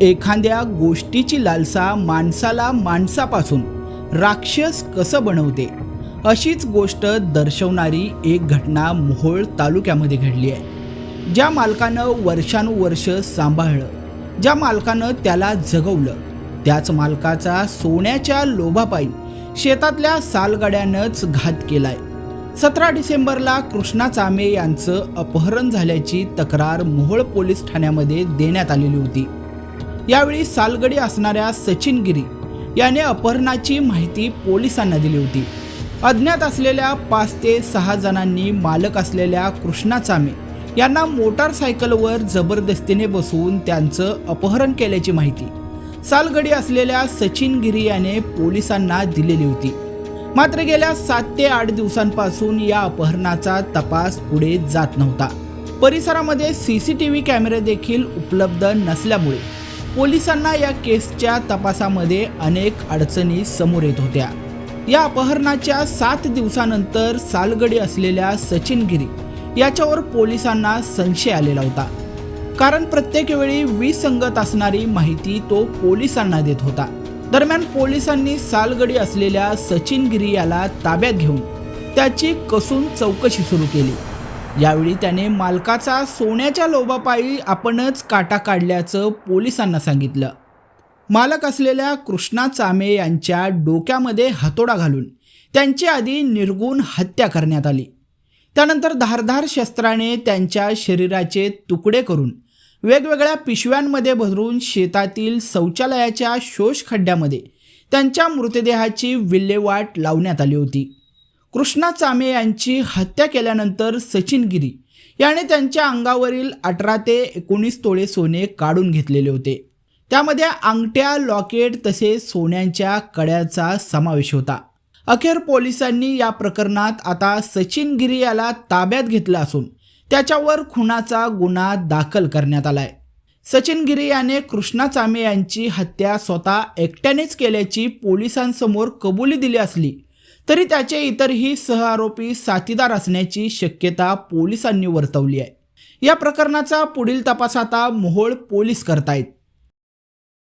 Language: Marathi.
एखाद्या गोष्टीची लालसा माणसाला माणसापासून राक्षस कसं बनवते? अशीच गोष्ट दर्शवणारी एक घटना मोहोळ तालुक्यामध्ये घडली आहे ज्या मालकानं वर्षानुवर्ष सांभाळलं ज्या मालकानं त्याला जगवलं. त्याच मालकाचा सोन्याच्या लोभापायी शेतातल्या सालगड्यानंच घात केलाय. सतरा डिसेंबरला कृष्णा चामे यांचं अपहरण झाल्याची तक्रार मोहोळ पोलीस ठाण्यामध्ये देण्यात आलेली होती. यावेळी सालगडी असणाऱ्या सचिन गिरी याने अपहरणाची माहिती पोलिसांना दिली होती. अज्ञात असलेल्या पाच ते सहा जणांनी मालक असलेल्या कृष्णा चामे यांना मोटारसायकलवर जबरदस्तीने बसवून त्यांचं अपहरण केल्याची माहिती सालगडी असलेल्या सचिन गिरी याने पोलिसांना दिलेली होती. मात्र गेल्या सात ते आठ दिवसांपासून या अपहरणाचा तपास पुढे जात नव्हता. परिसरामध्ये सी सी टी व्ही कॅमेरे देखील उपलब्ध नसल्यामुळे पोलिसांना या केसच्या तपासामध्ये अनेक अडचणी समोर येत होत्या. या अपहरणाच्या सात दिवसानंतर सालगडी असलेल्या सचिन गिरी याच्यावर पोलिसांना संशय आलेला होता. कारण प्रत्येक वेळी विसंगत असणारी माहिती तो पोलिसांना देत होता. दरम्यान पोलिसांनी सालगडी असलेल्या सचिन गिरी याला ताब्यात घेऊन त्याची कसून चौकशी सुरू केली. यावेळी त्याने मालकाचा सोन्याच्या लोभापायी आपणच काटा काढल्याचं पोलिसांना सांगितलं. मालक असलेल्या कृष्णा चामे यांच्या डोक्यामध्ये हातोडा घालून त्यांची आधी निर्गुण हत्या करण्यात आली. त्यानंतर धारधार शस्त्राने त्यांच्या शरीराचे तुकडे करून वेगवेगळ्या पिशव्यांमध्ये भरून शेतातील शौचालयाच्या शोष खड्ड्यामध्ये त्यांच्या मृतदेहाची विल्हेवाट लावण्यात आली होती. कृष्णा चामे यांची हत्या केल्यानंतर सचिन गिरी याने त्यांच्या अंगावरील अठरा ते एकोणीस तोळे सोने काढून घेतलेले होते. त्यामध्ये अंगठ्या लॉकेट तसेच सोन्यांच्या कड्याचा समावेश होता. अखेर पोलिसांनी या प्रकरणात आता सचिन गिरी याला ताब्यात घेतलं असून त्याच्यावर खुनाचा गुन्हा दाखल करण्यात आलाय. सचिन गिरी याने कृष्णा चामे यांची हत्या स्वतः एकट्यानेच केल्याची पोलिसांसमोर कबुली दिली असली तरी त्याचे इतरही सहआरोपी साथीदार असण्याची शक्यता पोलिसांनी वर्तवली आहे. या प्रकरणाचा पुढील तपास आता मोहोळ पोलीस करतायत.